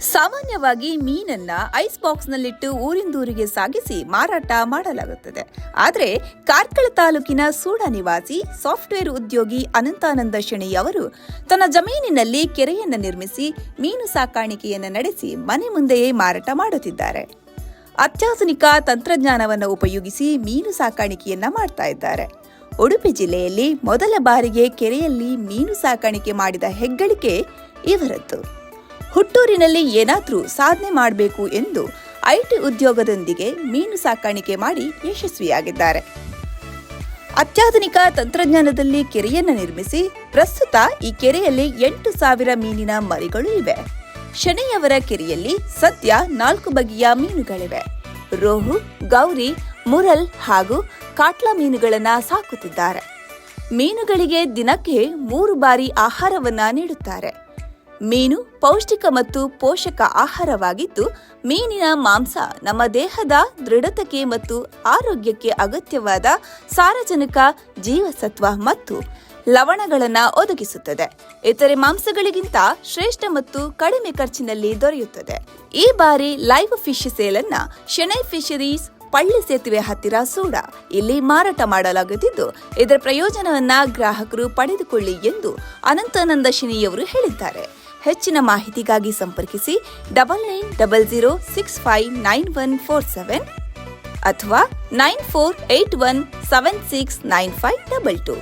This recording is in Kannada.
ಸಾಮಾನ್ಯವಾಗಿ ಮೀನನ್ನ ಐಸ್ ಬಾಕ್ಸ್ನಲ್ಲಿಟ್ಟು ಊರಿಂದೂರಿಗೆ ಸಾಗಿಸಿ ಮಾರಾಟ ಮಾಡಲಾಗುತ್ತದೆ. ಆದರೆ ಕಾರ್ಕಳ ತಾಲೂಕಿನ ಸೂಡ ನಿವಾಸಿ, ಸಾಫ್ಟ್ವೇರ್ ಉದ್ಯೋಗಿ ಅನಂತಾನಂದ ಶೆಣಿ ಅವರು ತನ್ನ ಜಮೀನಿನಲ್ಲಿ ಕೆರೆಯನ್ನು ನಿರ್ಮಿಸಿ, ಮೀನು ಸಾಕಾಣಿಕೆಯನ್ನು ನಡೆಸಿ ಮನೆ ಮುಂದೆಯೇ ಮಾರಾಟ ಮಾಡುತ್ತಿದ್ದಾರೆ. ಅತ್ಯಾಧುನಿಕ ತಂತ್ರಜ್ಞಾನವನ್ನು ಉಪಯೋಗಿಸಿ ಮೀನು ಸಾಕಾಣಿಕೆಯನ್ನ ಮಾಡ್ತಾ ಇದ್ದಾರೆ. ಉಡುಪಿ ಜಿಲ್ಲೆಯಲ್ಲಿ ಮೊದಲ ಬಾರಿಗೆ ಕೆರೆಯಲ್ಲಿ ಮೀನು ಸಾಕಾಣಿಕೆ ಮಾಡಿದ ಹೆಗ್ಗಳಿಕೆ ಇವರದ್ದು. ಹುಟ್ಟೂರಿನಲ್ಲಿ ಏನಾದರೂ ಸಾಧನೆ ಮಾಡಬೇಕು ಎಂದು ಐಟಿ ಉದ್ಯೋಗದೊಂದಿಗೆ ಮೀನು ಸಾಕಾಣಿಕೆ ಮಾಡಿ ಯಶಸ್ವಿಯಾಗಿದ್ದಾರೆ. ಅತ್ಯಾಧುನಿಕ ತಂತ್ರಜ್ಞಾನದಲ್ಲಿ ಕೆರೆಯನ್ನು ನಿರ್ಮಿಸಿ ಪ್ರಸ್ತುತ ಈ ಕೆರೆಯಲ್ಲಿ ಎಂಟು ಸಾವಿರ ಮೀನಿನ ಮರಿಗಳು ಇವೆ. ಶನಿಯವರ ಕೆರೆಯಲ್ಲಿ ಸದ್ಯ ನಾಲ್ಕು ಬಗೆಯ ಮೀನುಗಳಿವೆ. ರೋಹು, ಗೌರಿ, ಮುರಲ್ ಹಾಗೂ ಕಾಟ್ಲಾ ಮೀನುಗಳನ್ನ ಸಾಕುತ್ತಿದ್ದಾರೆ. ಮೀನುಗಳಿಗೆ ದಿನಕ್ಕೆ ಮೂರು ಬಾರಿ ಆಹಾರವನ್ನ ನೀಡುತ್ತಾರೆ. ಮೀನು ಪೌಷ್ಟಿಕ ಮತ್ತು ಪೋಷಕ ಆಹಾರವಾಗಿದ್ದು, ಮೀನಿನ ಮಾಂಸ ನಮ್ಮ ದೇಹದ ದೃಢತೆಗೆ ಮತ್ತು ಆರೋಗ್ಯಕ್ಕೆ ಅಗತ್ಯವಾದ ಸಾರಜನಕ, ಜೀವಸತ್ವ ಮತ್ತು ಲವಣಗಳನ್ನು ಒದಗಿಸುತ್ತದೆ. ಇತರೆ ಮಾಂಸಗಳಿಗಿಂತ ಶ್ರೇಷ್ಠ ಮತ್ತು ಕಡಿಮೆ ಖರ್ಚಿನಲ್ಲಿ ದೊರೆಯುತ್ತದೆ. ಈ ಬಾರಿ ಲೈವ್ ಫಿಶ್ ಸೇಲ್ ಅನ್ನ ಶೆಣೈ ಫಿಶರೀಸ್ ಪಳ್ಳಿ ಸೇತುವೆ ಹತ್ತಿರ ಸೂಡ. ಇಲ್ಲಿ ಮಾರಾಟ ಮಾಡಲಾಗುತ್ತಿದ್ದು ಇದರ ಪ್ರಯೋಜನವನ್ನ ಗ್ರಾಹಕರು ಪಡೆದುಕೊಳ್ಳಿ ಎಂದು ಅನಂತಾನಂದ ಶಿನಿಯವರು ಹೇಳಿದ್ದಾರೆ. ಹೆಚ್ಚಿನ ಮಾಹಿತಿಗಾಗಿ ಸಂಪರ್ಕಿಸಿ double nine double zero six five nine one four seven ಅಥವಾ nine four eight one seven six nine five double two.